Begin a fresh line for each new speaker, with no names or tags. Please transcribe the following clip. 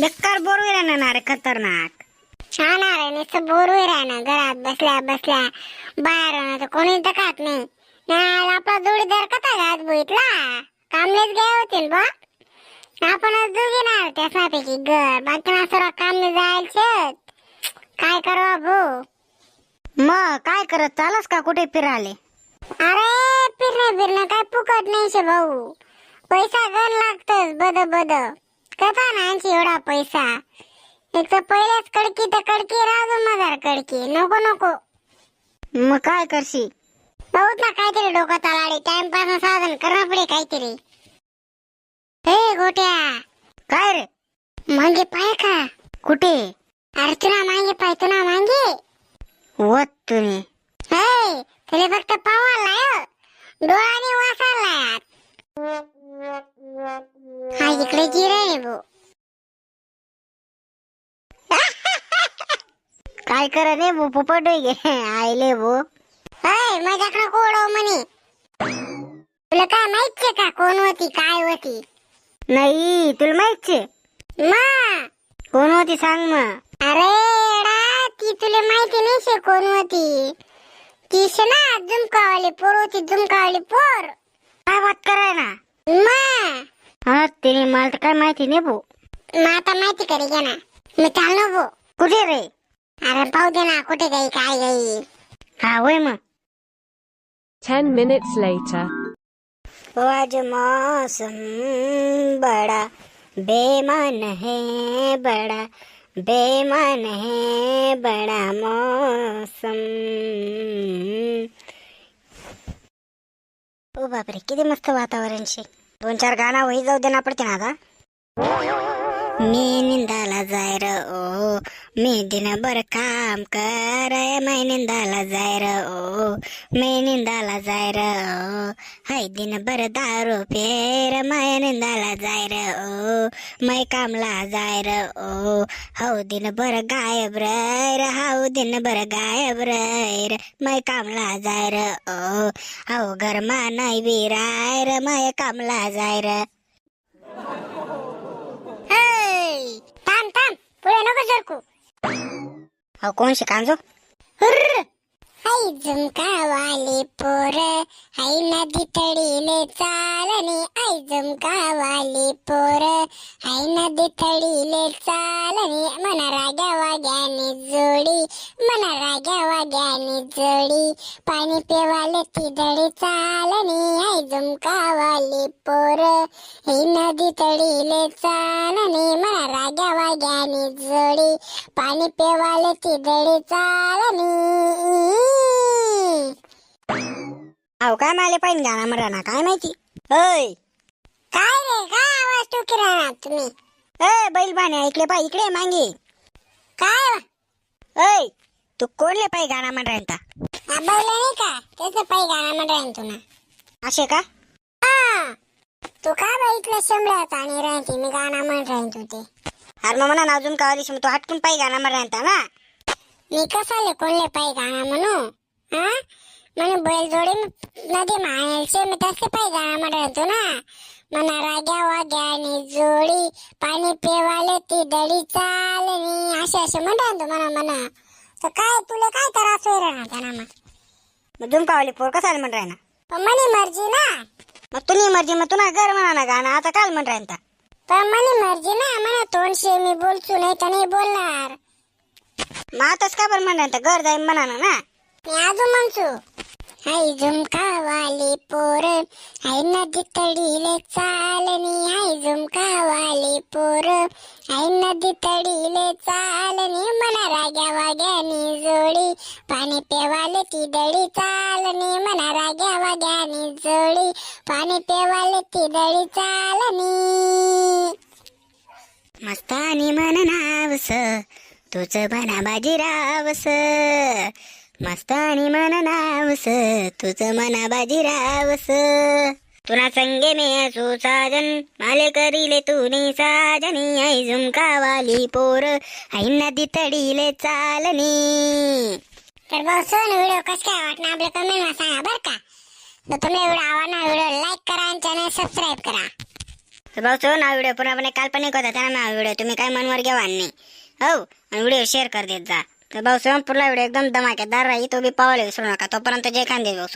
बेकार बोर राहणार रे खतरनाक.
छान आहे नुसतं बोर होई राहणं घरात बसल्या बसल्या. बाहेर होणं तर कोणी खात नाही. नाही आपला जोडीदार कसा घात बघितला? कामलेच गे होतील बा आपणच दोघी ना त्याच्यापैकी घर बाकी सर्व कामले जायचे. काय करावा भाऊ
मग काय करत चालस का कुठे फिराले
अरे फिरणं फिरणं काय फुकट नाही शे भाऊ. पैसा गण लागतस बद बद कथा नाही एवढा पैसा. एक तर पहिल्याच कडकी तर कडकी राजू मजार कडकी. नको नको.
मग काय करशी
बहुत ना काहीतरी डोकं चालाडी टाइमपास साधन करणं पडे काहीतरी. हे गोट्या.
काय रे?
मागे पाय का?
कुठे?
अरे तुला मागे पाय तुला मागे.
वत तुम्ही
हे तुला फक्त पावाला डोळ्याने वासाला हा इकडे जिरे आहे भाऊ
काय कर रे भो पोपट गे आयले भो
होय माझ्याकडे कोडो म्हणे तुला काय माहितीये का कोण होती काय होती
नाही तुला माहितचे
मा
कोण होती सांग मग
अरे एडा ती तुला माहिती नाही शे कोण होती ती शे ना झुमकावाली पोर होती झुमकावाली पोर
काय बात कराय ना हा तिने मला तर काय माहिती नाही भो
मग आता माहिती करे घे ना मी चाललो भो
कुठे रे
अरे पाहू दे ना कुठे गई काय गई
हा होय मग
Ten minutes later.
आज मौसम बड़ा बेमान है बड़ा बेमान है बड़ा मौसम ओ बापरे किती मस्त वातावरण शे दोन चार गाणं वही जाऊ देना पडते ना आता. मी निंदाला जाय र ओ. मी दिनभर काम कर मै निंदाला जाय र ओ. मी निंदाला जाय र ओ. हाय दिनभर दारू फेर मै निंदाला जाय र ओ. मै कामला जाय र ओ. हौ दिनभर गायब रैर हाऊ दिनभर गायब रैर मै कामला जाय र ओ. हौ घरमा बिराय र मै कामला जाय र. अहो कोण शिकांजो
हुर्र. हाय झुमकावाली पोर. हाय नदी तडीले चालणे. आई झुमकावाली पोर. हाय नदी तडीले चालणे. मन राग्या वाग्याने जोडी. मन राग्या वाग्याने जोडी. पाणी पेवाले ती दडी चालणे. आई झुमकावाली पोर. हाय नदी तडीले चालणे. वाग्याने जोडी पाणी पेवाले ती दडी चालणे
अहो काय माले पाहिजे गाणं म्हणा ना काय माहिती? अय
काय रे काय आवाज टोकी राहणार तुम्ही?
ए बैल बाने ऐकले पाय इकडे मागे.
काय
ऐ तू कोणले पाय गाणं म्हण राहता
आबावलं नाही का? त्याचं पायी गाणं म्हणून तुला.
असे का?
तू का बघितलं शंभरात आणि राहते? मी गाणं म्हण राहीन तू ते
तू हटकून पाय गाणं म्हण राहता ना
मी कसाले कोणले पायी गाणं म्हणू? हा? म्हणून बैल जोडी नदी मायाचे मी तसे पायी गाणं म्हणतो ना. मना राग्या वाग्याने जोडी पाणी पेवाले ती दडी चालणी असे असे म्हणतो म्हणा म्हणा. तर काय तुला काय त्रास होईल राहणार त्यांना मग?
मग झुमकावाली पोर कसा म्हण राहिना
पण मनी मर्जी ना.
मग तुनी मर्जी मग तुला घर म्हणा ना गाणं. आता काल म्हण राहता
पण मनी मर्जी ना म्हणा तोंडशे मी बोलतो नाही तर नाही बोलणार.
मग आताच का बरं म्हण राहता घर जाईन म्हणा ना.
मी अजून म्हणतो. हाय झुमकावाली पोर हाय नदी तडीले चालणी हाय झुमकावाली पोर हाय नदी तडीले चालणी मना राग्या वाग्यानी जोडी पाणी पेवाले ती दडी चालणी मना राग्या वाग्यानी जोडी पाणी पेवाले ती दडी चालणी
मस्तानी मन नावस तुझ मना बाजीरावस मस्तानी मन नावस तुझ मना बाजीरावस तुला संगे मे असू साजन माले करीले तुने साजनी. आई झुमकावाली पोर आई नदी तडीले चालनी.
तर बसून व्हिडिओ कसं काय वाटणार आपल्या कमेंटला सांगा बरं का. तर तुम्ही एवढा आवडणार व्हिडिओ लाईक करा आणि चॅनल सबस्क्राईब करा.
तर भाऊ ना व्हिडिओ. पूर्णपणे काल्पनिक होता त्यांना ना व्हिडिओ. तुम्ही काय मनवर घेवा नाही. हो आणि व्हिडिओ शेअर कर देत जा. तर भाऊ पुढला व्हिडिओ एकदम धमाकेदार राही तो बी पावले विसरू नका. तोपर्यंत जय खांदे भाऊ